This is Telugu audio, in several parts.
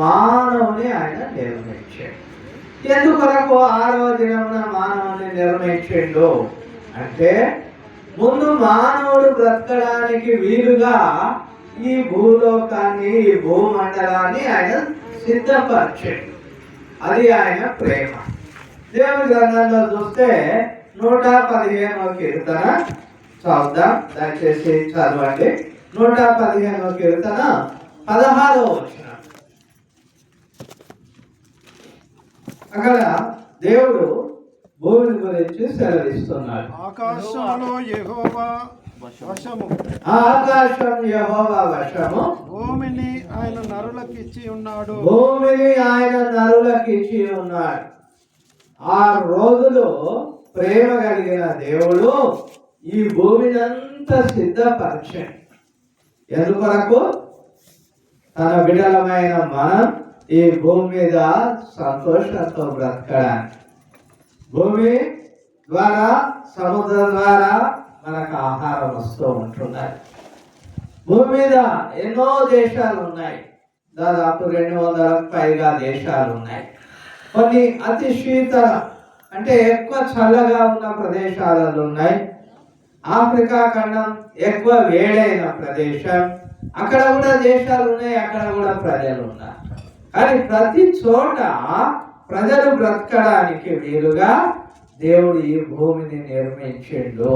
మానవుని ఆయన నిర్ణయించాడు. ఎందుకొరకు ఆరవ దినమున మానవుని నిర్మించిండు అంటే ముందు మానవుడు బ్రతకడానికి వీలుగా ఈ భూలోకాన్ని ఈ భూమండలాన్ని ఆయన సిద్ధపరిచాడు. అది ఆయన ప్రేమ. దేవుని గ్రంథంలో చూస్తే నూట పదిహేనవ కీర్తన చదువుదాం. దయచేసి చదవండి. నూట పదిహేనవ కీర్తన పదహారవ వచ్చిన అక్కడ దేవుడు భూమిని గురించి సెలవిస్తున్నాడు. ఆకాశములో యెహోవా వశము. ఆకాశం యెహోవా వశము. భూమిని ఆయన నరులకిచ్చి ఉన్నాడు. భూమిని ఆయన నరులకు ఇచ్చి ఉన్నాడు. ఆ రోజులో ప్రేమ కలిగిన దేవుడు ఈ భూమిని అంతా సిద్ధపరిచాడు. ఎందుకొరకు? తన బిడలమైన మనం ఈ భూమి మీద సంతోషంతో బ్రతకడానికి భూమి ద్వారా సముద్రం ద్వారా మనకు ఆహారం వస్తూ ఉంటున్నాయి. భూమి మీద ఎన్నో దేశాలు ఉన్నాయి. దాదాపు రెండు వందలకు పైగా దేశాలు ఉన్నాయి. కొన్ని అతి శీతల అంటే ఎక్కువ చల్లగా ఉన్న ప్రదేశాలలో ఉన్నాయి. ఆఫ్రికా ఖండం ఎక్కువ వేడైన ప్రదేశం. అక్కడ కూడా దేశాలు ఉన్నాయి అక్కడ కూడా ప్రజలు ఉన్నారు. కానీ ప్రతి చోట ప్రజలు బ్రతకడానికి వీలుగా దేవుడు ఈ భూమిని నిర్మించిండు.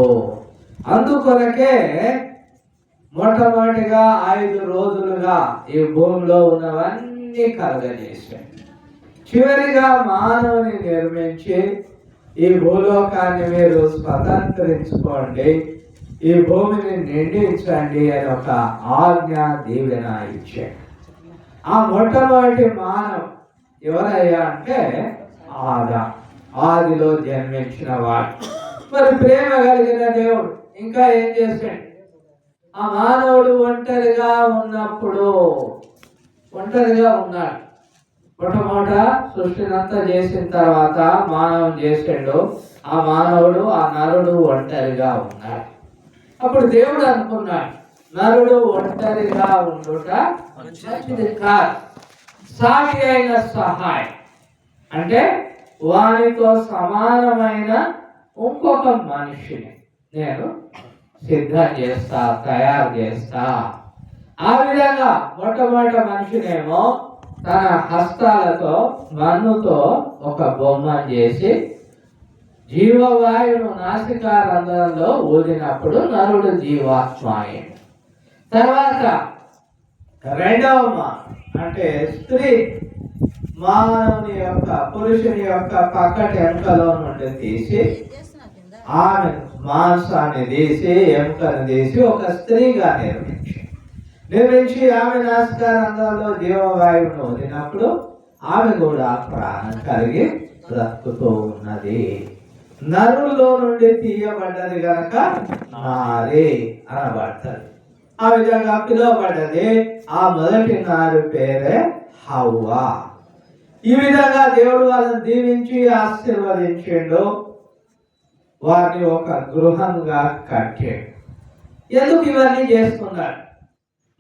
అందుకొరకే మొట్టమొదటిగా ఐదు రోజులుగా ఈ భూమిలో ఉన్నవన్నీ కలగజేశాడు చివరిగా మానవుని నిర్మించి ఈ భూలోకాన్ని మీరు స్వతంత్రించుకోండి. ఈ భూమిని నిండించండి అని ఒక ఆజ్ఞ దీవెన ఇచ్చాడు. ఆ మొట్టమొదటి మానవ ఎవరయ్యా అంటే ఆదా. ఆదిలో జన్మించిన వాడు. మరి ప్రేమ కలిగిన దేవుడు ఇంకా ఏం చేశాడు ఆ మానవుడు ఒంటరిగా ఉన్నప్పుడు ఒంటరిగా ఉన్నాడు. మొట్టమొదట సృష్టినంతా చేసిన తర్వాత మానవం చేసాడు ఆ మానవుడు ఆ నరుడు ఒంటరిగా ఉన్నాడు. అప్పుడు దేవుడు అనుకున్నాడు నరుడు ఒంటరిగా ఉండుట మంచిది కాదు. సాటి అయిన సహాయం. అంటే వానితో సమానమైన ఇంకొక మనిషిని నేను సిద్ధం చేస్తా తయారు చేస్తా. ఆ విధంగా మొట్టమొదటి మనిషినేమో తన హస్తాలతో మన్నుతో ఒక బొమ్మ చేసి జీవవాయువును నాసికారంధ్రంలో ఊదినప్పుడు నరుడు జీవాత్మాయం. తర్వాత రెండవ మా అంటే స్త్రీ మానవుని యొక్క పురుషుని యొక్క పక్కటి ఎముకలో నుండి తీసి ఆమె మాంసాన్ని తీసి ఎముకను తీసి ఒక స్త్రీగా నిర్మించి. నిర్మించి ఆమె నాసికారంధ్రంలో జీవవాయువును వదిలినప్పుడు ఆమె కూడా ప్రాణం కలిగి బ్రతుకుతూ ఉన్నది. నరుల్లో నుండి తీయబడ్డది గనక నారి అనబడతారు ఆ విధంగా పిలువబడ్డది. ఆ మొదటి నారు పేరే హవ్వా. ఈ విధంగా దేవుడు వాళ్ళని దీవించి ఆశీర్వదించిండు. వారిని ఒక గృహంగా కట్టాడు. ఎందుకు ఇవన్నీ చేస్తున్నాడు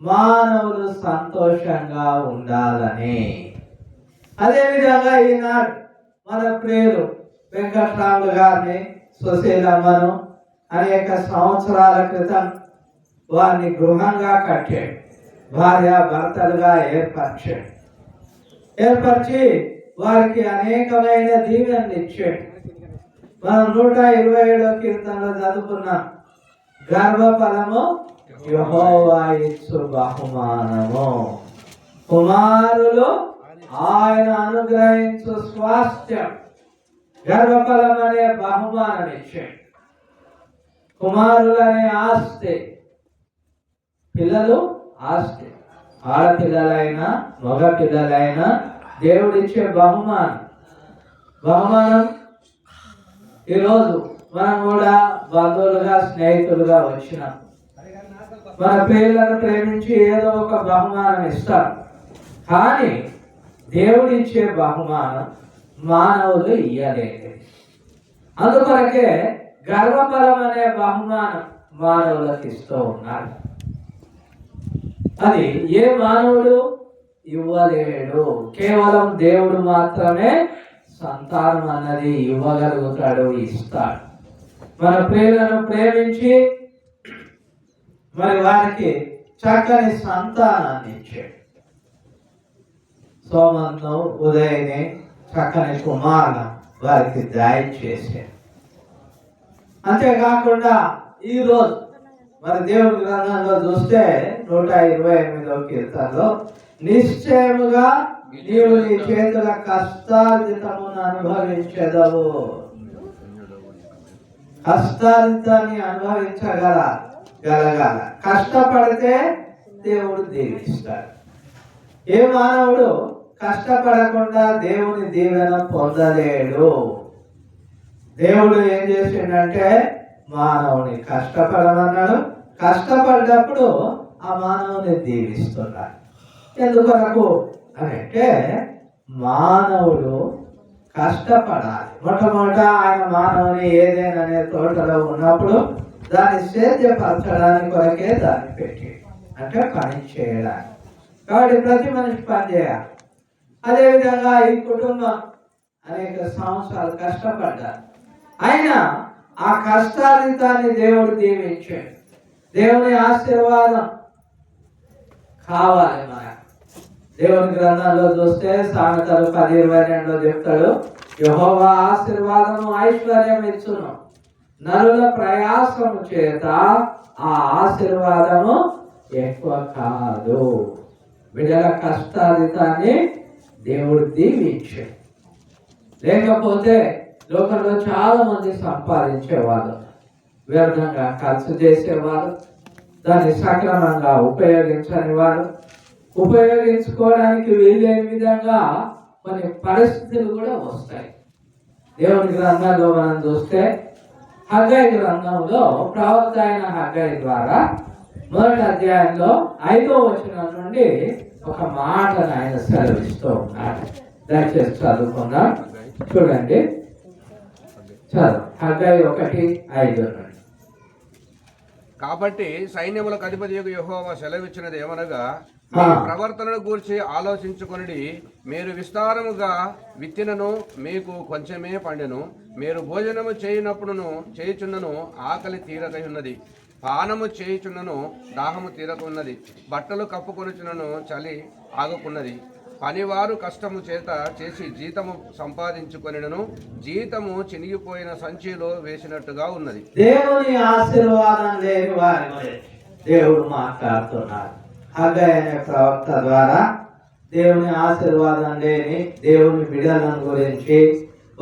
మానవులు సంతోషంగా ఉండాలని. అదేవిధంగా ఈనాడు మన పేరు వెంకట్రాములు గారిని సుశీలమ్మను అనేక సంవత్సరాల క్రితం వారిని గృహంగా కట్టాడు. భార్య భర్తలుగా ఏర్పరిచాడు. ఏర్పరిచి వారికి అనేకమైన దీవెనలు ఇచ్చాడు. మనం నూట ఇరవై ఏడో కీర్తనలో చదువుకున్నాం గర్భఫలము యెహోవా ఇచ్చు బహుమానము. కుమారులు ఆయన అనుగ్రహించు స్వాస్థ్యం. గర్భఫలం అనే బహుమానం ఇచ్చాడు కుమారులనే ఆస్తి. పిల్లలు ఆస్తి. ఆడపిల్లలైనా మగ పిల్లలైనా దేవుడిచ్చే బహుమానం. బహుమానం ఈరోజు మనం కూడా బంధువులుగా స్నేహితులుగా వచ్చినాం. మన పిల్లలను ప్రేమించి ఏదో ఒక బహుమానం ఇస్తారు కానీ దేవుడిచ్చే బహుమానం మానవులు ఇయ్యలేదు. అందుకొరకే గర్వఫలం అనే బహుమానం మానవులకు ఇస్తూ ఉన్నారు. అది ఏ మానవుడు? ఇవ్వలేడు. కేవలం దేవుడు మాత్రమే సంతానం అన్నది ఇవ్వగలుగుతాడు ఇస్తాడు. మన ప్రేమను ప్రేమించి మరి వారికి చక్కని సంతానాన్ని ఇచ్చాడు. సోమంతం ఉదయని చక్కని కుమారుల వారికి దయచేసాడు. అంతేకాకుండా ఈరోజు మన మరి దేవుడి గ్రంథంలో చూస్తే నూట ఇరవై ఎనిమిదవ కీర్తనలో నిశ్చయముగా నీవు నీ చేతుల కష్టార్జితమును అనుభవించదవు. కష్టార్జితాన్ని అనుభవించగల గలగాల. కష్టపడితే దేవుడు దీవిస్తాడు. ఏ మానవుడు కష్టపడకుండా దేవుని దీవెన పొందలేడు. దేవుడు ఏం చేసిండంటే మానవుని కష్టపడమన్నాడు కష్టపడ్డప్పుడు ఆ మానవుని దీవిస్తున్నాడు ఎందుకొరకు అని అంటే మానవుడు కష్టపడాలి. మొట్టమొదట ఆయన మానవుని ఏదైనా అనే తోటలో ఉన్నప్పుడు దాన్ని సేద్యపరచడానికి కొరకే దాన్ని పెట్టి అంటే పని చేయడానికి. కాబట్టి ప్రతి మనిషి పని చేయాలి. అదేవిధంగా ఈ కుటుంబం అనేక సంవత్సరాలు కష్టపడ్డారు. అయినా ఆ కష్టాలితాన్ని దేవుడు దీవించాడు. దేవుని ఆశీర్వాదం కావాలి మనకు దేవుని గ్రంథంలో చూస్తే సామెతలు పది ఇరవై రెండులో చెప్తాడు యహోవా ఆశీర్వాదము ఐశ్వర్యం ఇచ్చును. నరుల ప్రయాసము చేత ఆ ఆశీర్వాదము ఎక్కువ కాదు. బిడ్డల కష్టాలితాన్ని దేవుడు దీవించే. లేకపోతే లోకంలో చాలా మంది సంపాదించేవాళ్ళు. వ్యర్థంగా ఖర్చు చేసేవారు దాన్ని సక్రమంగా ఉపయోగించని వారు. ఉపయోగించుకోవడానికి వీలైన విధంగా కొన్ని పరిస్థితులు కూడా వస్తాయి. దేవుని గ్రంథంలో మనం చూస్తే హగ్గై గ్రంథంలో ప్రవక్త అయిన హగ్గై ద్వారా మొదటి అధ్యాయంలో ఐదో వచనం నుండి ఒక మాటను ఆయన సెలవిస్తూ ఉన్నాడు. దయచేసి చదువుకుందాం. చూడండి. చదువు. హగ్గై ఒకటి ఐదు నుండి. కాబట్టి సైన్యములకు అధిపతి యెహోవా సెలవిచ్చినది ఏమనగా. మీ ప్రవర్తనను గూర్చి ఆలోచించుకొనిడి మీరు విస్తారముగా విత్తినను మీకు కొంచెమే పండెను మీరు భోజనము చేయునప్పుడును చేయుచున్నను ఆకలి తీరకై ఉన్నది. పానము చేయుచున్నను దాహము తీరకున్నది బట్టలు కప్పుకొనుచున్నను చలి ఆగుకున్నది. పనివారు కష్టము చేత చేసి జీతము సంపాదించుకొనిను జీతము చినిగిపోయిన సంచిలో వేసినట్టుగా ఉన్నది. దేవుని ఆశీర్వాదం లేని వారి దేవుడు మాట్లాడుతున్నాడు. హగ్గై అనే ప్రవక్త ద్వారా దేవుని ఆశీర్వాదం లేని దేవుని బిడలను గురించి